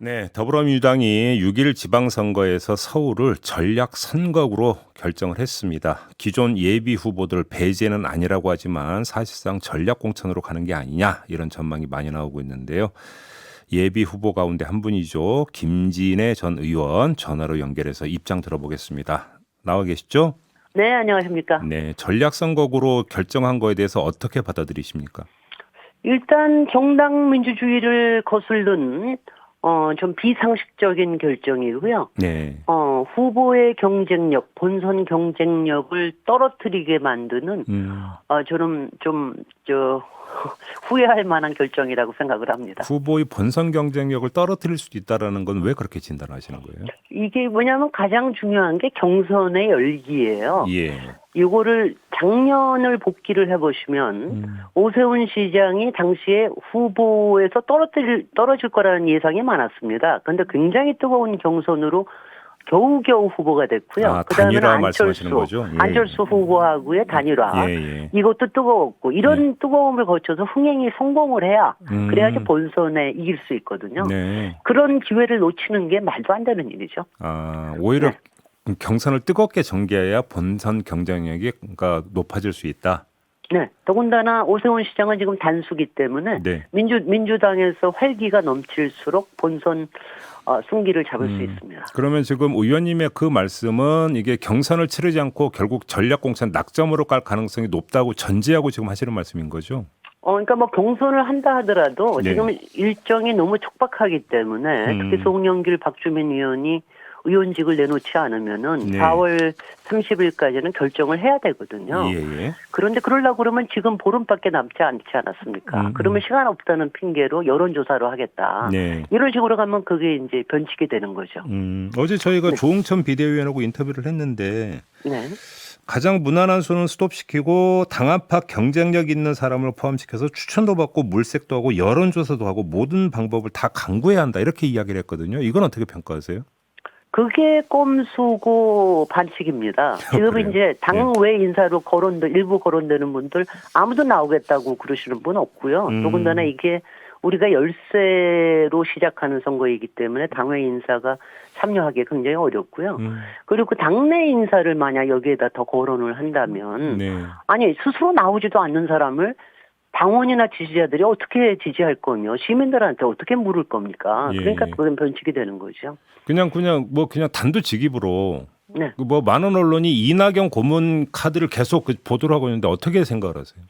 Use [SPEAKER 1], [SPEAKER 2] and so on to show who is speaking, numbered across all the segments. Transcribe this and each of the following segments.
[SPEAKER 1] 네, 더불어민주당이 6일 지방선거에서 서울을 전략 선거구로 결정을 했습니다. 기존 예비 후보들 배제는 아니라고 하지만 사실상 전략 공천으로 가는 게 아니냐 이런 전망이 많이 나오고 있는데요. 예비 후보 가운데 한 분이죠. 김진애 전 의원 전화로 연결해서 입장 들어보겠습니다. 나와 계시죠?
[SPEAKER 2] 네, 안녕하십니까.
[SPEAKER 1] 네, 전략 선거구로 결정한 거에 대해서 어떻게 받아들이십니까?
[SPEAKER 2] 일단 정당 민주주의를 거슬른 어, 좀 비상식적인 결정이고요.
[SPEAKER 1] 네.
[SPEAKER 2] 어, 후보의 경쟁력, 본선 경쟁력을 떨어뜨리게 만드는
[SPEAKER 1] 음,
[SPEAKER 2] 어, 저는 좀 저 후회할 만한 결정이라고 생각을 합니다.
[SPEAKER 1] 후보의 본선 경쟁력을 떨어뜨릴 수도 있다라는 건 왜 그렇게 진단하시는 거예요?
[SPEAKER 2] 이게 뭐냐면 가장 중요한 게 경선의 열기예요.
[SPEAKER 1] 예.
[SPEAKER 2] 이거를 작년을 복기를 해보시면
[SPEAKER 1] 음.
[SPEAKER 2] 오세훈 시장이 당시에 후보에서 떨어질, 떨어질 거라는 예상이 많았습니다. 그런데 굉장히 뜨거운 경선으로 겨우겨우 후보가 됐고요.
[SPEAKER 1] 아,
[SPEAKER 2] 그다음에는
[SPEAKER 1] 단일화
[SPEAKER 2] 안철수?
[SPEAKER 1] 예,
[SPEAKER 2] 안철수 후보하고의 단일화.
[SPEAKER 1] 예, 예.
[SPEAKER 2] 이것도 뜨거웠고 이런 뜨거움을 거쳐서 흥행이 성공을 해야
[SPEAKER 1] 음.
[SPEAKER 2] 그래야지 본선에 이길 수 있거든요.
[SPEAKER 1] 네.
[SPEAKER 2] 그런 기회를 놓치는 게 말도 안 되는 일이죠.
[SPEAKER 1] 아, 오히려
[SPEAKER 2] 네.
[SPEAKER 1] 경선을 뜨겁게 전개해야 본선 경쟁력이 그러니까 높아질 수 있다.
[SPEAKER 2] 네. 더군다나 오세훈 시장은 지금 단수기 때문에
[SPEAKER 1] 네.
[SPEAKER 2] 민주 민주당에서 활기가 넘칠수록 본선 어, 승기를 잡을 수
[SPEAKER 1] 음.
[SPEAKER 2] 있습니다.
[SPEAKER 1] 그러면 지금 의원님의 그 말씀은 이게 경선을 치르지 않고 결국 전략 공천 낙점으로 갈 가능성이 높다고 전제하고 지금 하시는 말씀인 거죠?
[SPEAKER 2] 어, 그러니까 뭐 경선을 한다 하더라도
[SPEAKER 1] 네.
[SPEAKER 2] 지금 일정이 너무 촉박하기 때문에
[SPEAKER 1] 음.
[SPEAKER 2] 특히 송영길, 박주민 의원이 의원직을 내놓지 않으면은
[SPEAKER 1] 네.
[SPEAKER 2] 4월 30일까지는 결정을 해야 되거든요.
[SPEAKER 1] 예, 예.
[SPEAKER 2] 그런데 그러려고 그러면 지금 보름밖에 남지 않지 않았습니까?
[SPEAKER 1] 음, 음.
[SPEAKER 2] 그러면 시간 없다는 핑계로 여론조사로 하겠다.
[SPEAKER 1] 네.
[SPEAKER 2] 이런 식으로 가면 그게 이제 변칙이 되는 거죠.
[SPEAKER 1] 음, 어제 저희가
[SPEAKER 2] 네.
[SPEAKER 1] 조홍천 비대위원하고 인터뷰를 했는데
[SPEAKER 2] 네.
[SPEAKER 1] 가장 무난한 수는 스톱시키고 당 안팎 경쟁력 있는 사람을 포함시켜서 추천도 받고 물색도 하고 여론조사도 하고 모든 방법을 다 강구해야 한다 이렇게 이야기를 했거든요. 이건 어떻게 평가하세요?
[SPEAKER 2] 그게 꼼수고 반칙입니다. 지금
[SPEAKER 1] 그래요?
[SPEAKER 2] 이제 당외 인사로 거론돼 일부 거론되는 분들 아무도 나오겠다고 그러시는 분 없고요.
[SPEAKER 1] 음.
[SPEAKER 2] 더군다나 이게 우리가 열세로 시작하는 선거이기 때문에 당외 인사가 참여하기 굉장히 어렵고요.
[SPEAKER 1] 음,
[SPEAKER 2] 그리고 그 당내 인사를 만약 여기에다 더 거론을 한다면
[SPEAKER 1] 네.
[SPEAKER 2] 아니 스스로 나오지도 않는 사람을 당원이나 지지자들이 어떻게 지지할 거며 시민들한테 어떻게 물을 겁니까?
[SPEAKER 1] 예.
[SPEAKER 2] 그러니까 그건 변칙이 되는 거죠.
[SPEAKER 1] 그냥 그냥 뭐 그냥 단도직입으로 그
[SPEAKER 2] 네.
[SPEAKER 1] 뭐 많은 언론이 이낙연 고문 카드를 계속 그 보도를 하고 있는데 어떻게 생각을 하세요?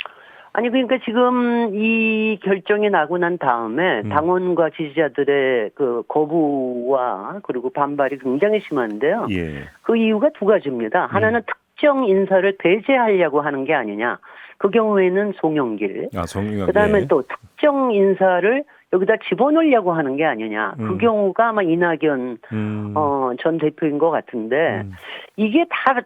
[SPEAKER 2] 아니 그러니까 지금 이 결정이 나고 난 다음에
[SPEAKER 1] 음.
[SPEAKER 2] 당원과 지지자들의 그 거부와 그리고 반발이 굉장히 심한데요.
[SPEAKER 1] 예.
[SPEAKER 2] 그 이유가 두 가지입니다. 하나는 특정 인사를 배제하려고 하는 게 아니냐. 그 경우에는 송영길.
[SPEAKER 1] 아 정의가
[SPEAKER 2] 그다음에
[SPEAKER 1] 예.
[SPEAKER 2] 또 특정 인사를 여기다 집어넣으려고 하는 게 아니냐.
[SPEAKER 1] 음.
[SPEAKER 2] 그 경우가 아마 이낙연
[SPEAKER 1] 음,
[SPEAKER 2] 어, 전 대표인 것 같은데
[SPEAKER 1] 음.
[SPEAKER 2] 이게 다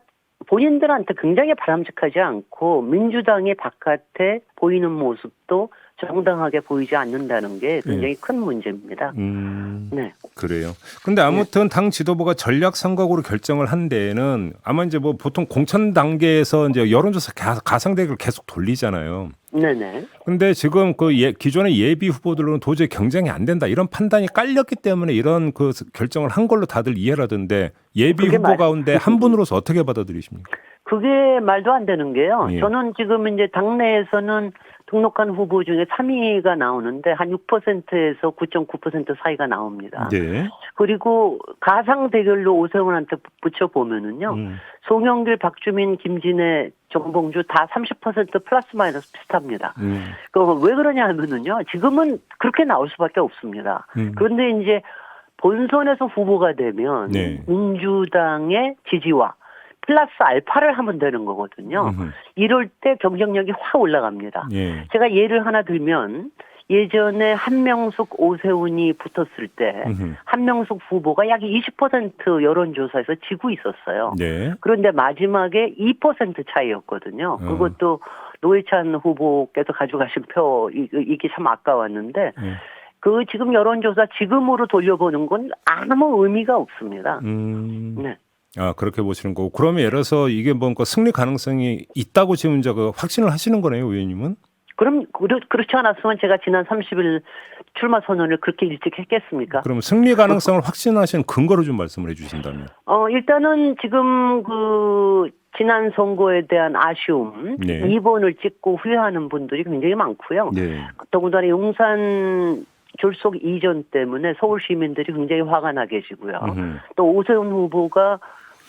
[SPEAKER 2] 본인들한테 굉장히 바람직하지 않고 민주당의 바깥에 보이는 모습도 정당하게 보이지 않는다는 게 굉장히 큰 문제입니다.
[SPEAKER 1] 음,
[SPEAKER 2] 네.
[SPEAKER 1] 그래요. 근데 아무튼 당 지도부가 전략 선거구로 결정을 한 데에는 아마 이제 뭐 보통 공천 단계에서 이제 여론조사 가- 가상 대결 계속 돌리잖아요.
[SPEAKER 2] 네네.
[SPEAKER 1] 근데 지금 그 예, 기존의 예비 후보들로는 도저히 경쟁이 안 된다 이런 판단이 깔렸기 때문에 이런 그 결정을 한 걸로 다들 이해를 하던데 예비 후보
[SPEAKER 2] 말-
[SPEAKER 1] 가운데 한 분으로서 어떻게 받아들이십니까?
[SPEAKER 2] 그게 말도 안 되는 게요.
[SPEAKER 1] 예.
[SPEAKER 2] 저는 지금 이제 당내에서는 등록한 후보 중에 3위가 나오는데 한 6%에서 9.9% 사이가 나옵니다.
[SPEAKER 1] 네.
[SPEAKER 2] 그리고 가상 대결로 오세훈한테 붙여 보면은요.
[SPEAKER 1] 음,
[SPEAKER 2] 송영길, 박주민, 김진애, 정봉주 다 30% 플러스 마이너스 비슷합니다.
[SPEAKER 1] 음,
[SPEAKER 2] 그왜 그러냐 하면은요. 지금은 그렇게 나올 수밖에 없습니다.
[SPEAKER 1] 음.
[SPEAKER 2] 그런데 이제 본선에서 후보가 되면
[SPEAKER 1] 네.
[SPEAKER 2] 민주당의 지지와 플러스 알파를 하면 되는 거거든요.
[SPEAKER 1] 음흠.
[SPEAKER 2] 이럴 때 경쟁력이 확 올라갑니다.
[SPEAKER 1] 예.
[SPEAKER 2] 제가 예를 하나 들면 예전에 한명숙 오세훈이 붙었을 때
[SPEAKER 1] 음흠.
[SPEAKER 2] 한명숙 후보가 약 20% 여론조사에서 지고 있었어요.
[SPEAKER 1] 네.
[SPEAKER 2] 그런데 마지막에 2% 차이였거든요.
[SPEAKER 1] 음.
[SPEAKER 2] 그것도 노회찬 후보께서 가져가신 표 이- 이게 참 아까웠는데
[SPEAKER 1] 예.
[SPEAKER 2] 그 지금 여론조사 지금으로 돌려보는 건 아무 의미가 없습니다.
[SPEAKER 1] 음.
[SPEAKER 2] 네.
[SPEAKER 1] 아 그렇게 보시는 거고 그러면 예를 들어서 이게 뭔가 승리 가능성이 있다고 지금 저그 확신을 하시는 거네요, 의원님은?
[SPEAKER 2] 그럼 그렇, 그렇지 않았으면 제가 지난 30일 출마 선언을 그렇게 일찍 했겠습니까?
[SPEAKER 1] 그럼 승리 가능성을 확신하신 근거를 좀 말씀을 해주신다면.
[SPEAKER 2] 어, 일단은 지금 그 지난 선거에 대한 아쉬움,
[SPEAKER 1] 네.
[SPEAKER 2] 2번을 찍고 후회하는 분들이 굉장히 많고요.
[SPEAKER 1] 네.
[SPEAKER 2] 더군다나 용산 졸속 이전 때문에 서울 시민들이 굉장히 화가 나 계시고요.
[SPEAKER 1] 음흠.
[SPEAKER 2] 또 오세훈 후보가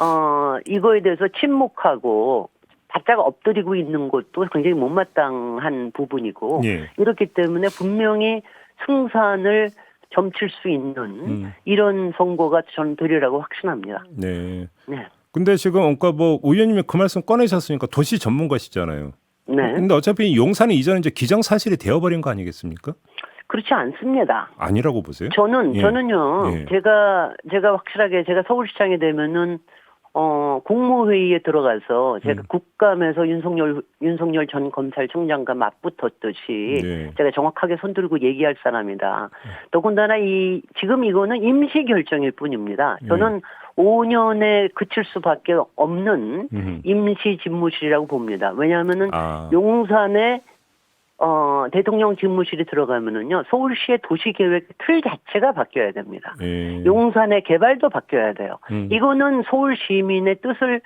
[SPEAKER 2] 어 이거에 대해서 침묵하고 바짝 엎드리고 있는 것도 굉장히 못마땅한 부분이고
[SPEAKER 1] 예.
[SPEAKER 2] 이렇기 때문에 분명히 승산을 점칠 수 있는
[SPEAKER 1] 음.
[SPEAKER 2] 이런 선거가 전 되리라고 확신합니다.
[SPEAKER 1] 네.
[SPEAKER 2] 네.
[SPEAKER 1] 근데 지금 그러니까 뭐 의원님이 그 말씀 꺼내셨으니까 도시 전문가시잖아요.
[SPEAKER 2] 네.
[SPEAKER 1] 근데 어차피 용산이 이전에 이제 기정 사실이 되어버린 거 아니겠습니까?
[SPEAKER 2] 그렇지 않습니다.
[SPEAKER 1] 아니라고 보세요?
[SPEAKER 2] 저는
[SPEAKER 1] 예.
[SPEAKER 2] 저는요.
[SPEAKER 1] 예.
[SPEAKER 2] 제가 제가 확실하게 제가 서울시장이 되면은 어 국무회의에 들어가서 제가
[SPEAKER 1] 음.
[SPEAKER 2] 국감에서 윤석열 윤석열 전 검찰총장과 맞붙었듯이
[SPEAKER 1] 네.
[SPEAKER 2] 제가 정확하게 손들고 얘기할 사람이다. 더군다나 이 지금 이거는 임시 결정일 뿐입니다.
[SPEAKER 1] 네.
[SPEAKER 2] 저는 5년에 그칠 수밖에 없는
[SPEAKER 1] 음흠.
[SPEAKER 2] 임시 집무실이라고 봅니다. 왜냐하면은
[SPEAKER 1] 아.
[SPEAKER 2] 용산에 어, 대통령 집무실이 들어가면은요, 서울시의 도시계획 틀 자체가 바뀌어야 됩니다.
[SPEAKER 1] 예.
[SPEAKER 2] 용산의 개발도 바뀌어야 돼요.
[SPEAKER 1] 음.
[SPEAKER 2] 이거는 서울 시민의 뜻을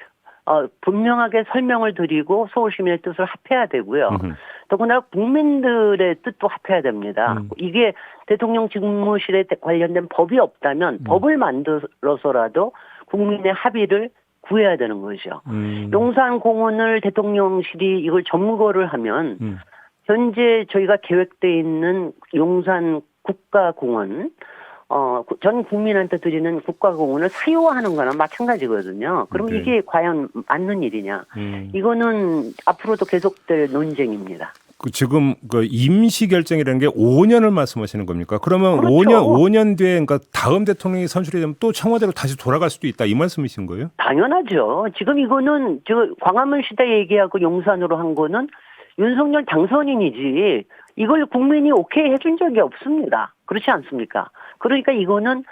[SPEAKER 2] 어, 분명하게 설명을 드리고 서울 시민의 뜻을 합해야 되고요.
[SPEAKER 1] 음흠.
[SPEAKER 2] 더구나 국민들의 뜻도 합해야 됩니다.
[SPEAKER 1] 음.
[SPEAKER 2] 이게 대통령 집무실에 관련된 법이 없다면
[SPEAKER 1] 음.
[SPEAKER 2] 법을 만들어서라도 국민의 합의를 구해야 되는 거죠.
[SPEAKER 1] 음.
[SPEAKER 2] 용산공원을 대통령실이 이걸 점거를 하면
[SPEAKER 1] 음.
[SPEAKER 2] 현재 저희가 계획돼 있는 용산 국가공원 어, 구- 전 국민한테 드리는 국가공원을 사유화하는 거나 마찬가지거든요. 그럼
[SPEAKER 1] 네.
[SPEAKER 2] 이게 과연 맞는 일이냐?
[SPEAKER 1] 음.
[SPEAKER 2] 이거는 앞으로도 계속될 논쟁입니다.
[SPEAKER 1] 그 지금 그 임시 결정이라는 게 5년을 말씀하시는 겁니까? 그러면
[SPEAKER 2] 그렇죠.
[SPEAKER 1] 5년 5년 뒤에 그러니까 다음 대통령이 선출이 되면 또 청와대로 다시 돌아갈 수도 있다 이 말씀이신 거예요?
[SPEAKER 2] 당연하죠. 지금 이거는 저 광화문 시대 얘기하고 용산으로 한 거는 윤석열 당선인이지 이걸 국민이 오케이 해준 적이 없습니다. 그렇지 않습니까? 그러니까 이거는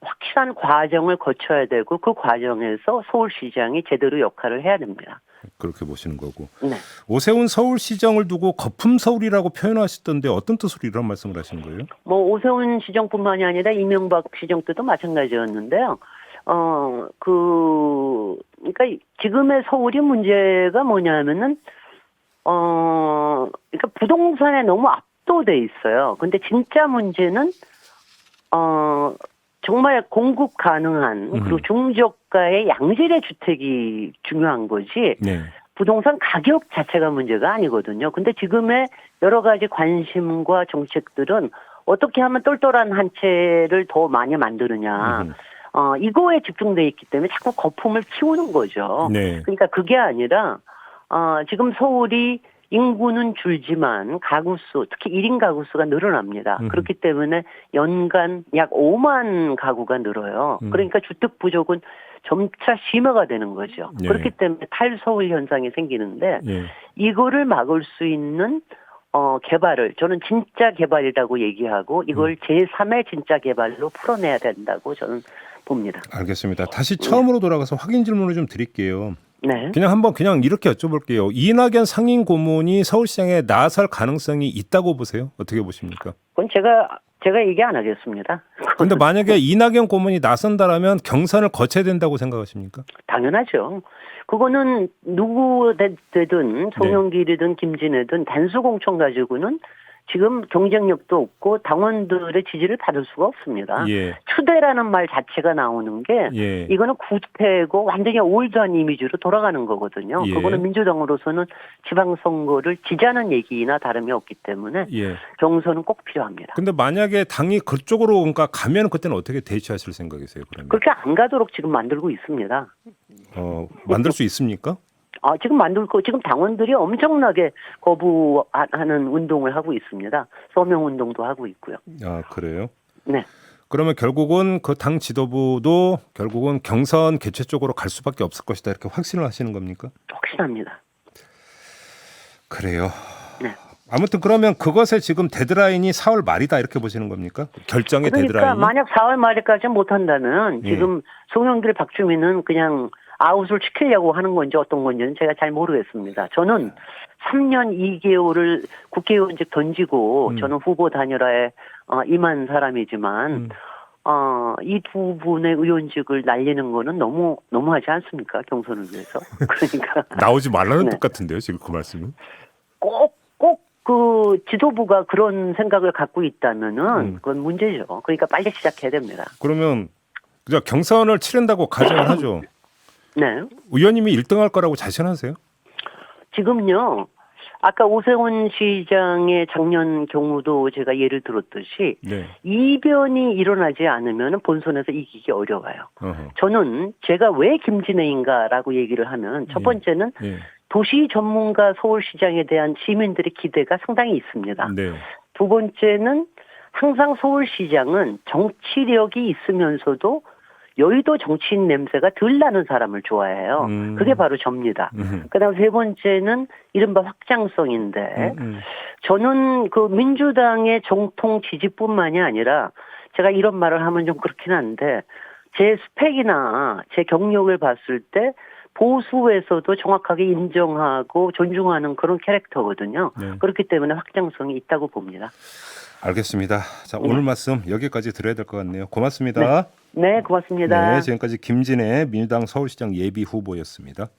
[SPEAKER 2] 확실한 과정을 거쳐야 되고 그 과정에서 서울시장이 제대로 역할을 해야 됩니다.
[SPEAKER 1] 그렇게 보시는 거고.
[SPEAKER 2] 네.
[SPEAKER 1] 오세훈 서울시장을 두고 거품 서울이라고 표현하시던데 어떤 뜻으로 이런 말씀을 하시는 거예요?
[SPEAKER 2] 뭐 오세훈 시정뿐만이 아니라 이명박 시정 때도 마찬가지였는데요. 어, 그, 그러니까 지금의 서울이 문제가 뭐냐면은, 어, 그러니까 부동산에 너무 압도돼 있어요. 근데 진짜 문제는, 어, 정말 공급 가능한, 그리고
[SPEAKER 1] 음.
[SPEAKER 2] 중저가의 양질의 주택이 중요한 거지,
[SPEAKER 1] 네.
[SPEAKER 2] 부동산 가격 자체가 문제가 아니거든요. 근데 지금의 여러 가지 관심과 정책들은 어떻게 하면 똘똘한 한 채를 더 많이 만드느냐.
[SPEAKER 1] 음.
[SPEAKER 2] 어, 이거에 집중돼 있기 때문에 자꾸 거품을 키우는 거죠.
[SPEAKER 1] 네.
[SPEAKER 2] 그러니까 그게 아니라, 어, 지금 서울이 인구는 줄지만 가구 수, 특히 1인 가구 수가 늘어납니다.
[SPEAKER 1] 음흠.
[SPEAKER 2] 그렇기 때문에 연간 약 5만 가구가 늘어요.
[SPEAKER 1] 음.
[SPEAKER 2] 그러니까 주택 부족은 점차 심화가 되는 거죠.
[SPEAKER 1] 네.
[SPEAKER 2] 그렇기 때문에 탈서울 현상이 생기는데
[SPEAKER 1] 예.
[SPEAKER 2] 이거를 막을 수 있는 어 개발을 저는 진짜 개발이라고 얘기하고 이걸
[SPEAKER 1] 음.
[SPEAKER 2] 제3의 진짜 개발로 풀어내야 된다고 저는 봅니다.
[SPEAKER 1] 알겠습니다. 다시 처음으로 돌아가서 확인 질문을 좀 드릴게요.
[SPEAKER 2] 네.
[SPEAKER 1] 그냥 한번 그냥 이렇게 여쭤볼게요. 이낙연 상임 고문이 서울시장에 나설 가능성이 있다고 보세요? 어떻게 보십니까?
[SPEAKER 2] 그건 제가 제가 얘기 안 하겠습니다.
[SPEAKER 1] 근데 만약에 이낙연 고문이 나선다라면 경선을 거쳐야 된다고 생각하십니까?
[SPEAKER 2] 당연하죠. 그거는 누구 되- 되든 송영길이든 김진애든 단수 공천 가지고는 지금 경쟁력도 없고 당원들의 지지를 받을 수가 없습니다.
[SPEAKER 1] 예.
[SPEAKER 2] 추대라는 말 자체가 나오는 게
[SPEAKER 1] 예.
[SPEAKER 2] 이거는 구태고 완전히 올드한 이미지로 돌아가는 거거든요.
[SPEAKER 1] 예.
[SPEAKER 2] 그거는 민주당으로서는 지방선거를 지자는 얘기나 다름이 없기 때문에
[SPEAKER 1] 예.
[SPEAKER 2] 경선은 꼭 필요합니다.
[SPEAKER 1] 근데 만약에 당이 그쪽으로 그러니까 가면 그때는 어떻게 대처하실 생각이세요? 그러면
[SPEAKER 2] 그렇게 안 가도록 지금 만들고 있습니다.
[SPEAKER 1] 어, 만들 수 있습니까?
[SPEAKER 2] 아, 지금 만들고 지금 당원들이 엄청나게 거부하는 운동을 하고 있습니다. 서명 운동도 하고 있고요.
[SPEAKER 1] 아 그래요?
[SPEAKER 2] 네.
[SPEAKER 1] 그러면 결국은 그 당 지도부도 결국은 경선 개최 쪽으로 갈 수밖에 없을 것이다 이렇게 확신을 하시는 겁니까?
[SPEAKER 2] 확신합니다.
[SPEAKER 1] 그래요.
[SPEAKER 2] 네.
[SPEAKER 1] 아무튼 그러면 그것에 지금 데드라인이 4월 말이다 이렇게 보시는 겁니까? 결정의
[SPEAKER 2] 그러니까
[SPEAKER 1] 데드라인이?
[SPEAKER 2] 만약 4월 말에까지 못 한다면
[SPEAKER 1] 예.
[SPEAKER 2] 지금 송영길 박주민은 그냥 아웃을 시키려고 하는 건지 어떤 건지는 제가 잘 모르겠습니다. 저는 3년 2개월을 국회의원직 던지고
[SPEAKER 1] 음.
[SPEAKER 2] 저는 후보 단일화에 어, 임한 사람이지만
[SPEAKER 1] 음.
[SPEAKER 2] 어, 이 두 분의 의원직을 날리는 거는 너무 너무하지 않습니까? 경선을 위해서. 그러니까
[SPEAKER 1] 나오지 말라는
[SPEAKER 2] 네.
[SPEAKER 1] 뜻 같은데요, 지금 그 말씀은.
[SPEAKER 2] 꼭 꼭 그 지도부가 그런 생각을 갖고 있다면은
[SPEAKER 1] 음.
[SPEAKER 2] 그건 문제죠. 그러니까 빨리 시작해야 됩니다.
[SPEAKER 1] 그러면 그저 경선을 치른다고 가정을 하죠.
[SPEAKER 2] 네.
[SPEAKER 1] 의원님이 1등할 거라고 자신하세요?
[SPEAKER 2] 지금요. 아까 오세훈 시장의 작년 경우도 제가 예를 들었듯이
[SPEAKER 1] 네.
[SPEAKER 2] 이변이 일어나지 않으면 본선에서 이기기 어려워요.
[SPEAKER 1] 어허.
[SPEAKER 2] 저는 제가 왜 김진애인가라고 얘기를 하면 첫
[SPEAKER 1] 예.
[SPEAKER 2] 번째는
[SPEAKER 1] 예.
[SPEAKER 2] 도시 전문가 서울시장에 대한 시민들의 기대가 상당히 있습니다.
[SPEAKER 1] 네.
[SPEAKER 2] 두 번째는 항상 서울시장은 정치력이 있으면서도 여의도 정치인 냄새가 덜 나는 사람을 좋아해요.
[SPEAKER 1] 음.
[SPEAKER 2] 그게 바로 접니다.
[SPEAKER 1] 음.
[SPEAKER 2] 그다음 세 번째는 이른바 확장성인데
[SPEAKER 1] 음, 음.
[SPEAKER 2] 저는 그 민주당의 정통 지지뿐만이 아니라 제가 이런 말을 하면 좀 그렇긴 한데 제 스펙이나 제 경력을 봤을 때 보수에서도 정확하게 인정하고 존중하는 그런 캐릭터거든요.
[SPEAKER 1] 네.
[SPEAKER 2] 그렇기 때문에 확장성이 있다고 봅니다.
[SPEAKER 1] 알겠습니다. 자, 오늘 말씀 여기까지 들어야 될 것 같네요. 고맙습니다.
[SPEAKER 2] 네, 고맙습니다.
[SPEAKER 1] 네, 지금까지 김진애 민주당 서울시장 예비 후보였습니다.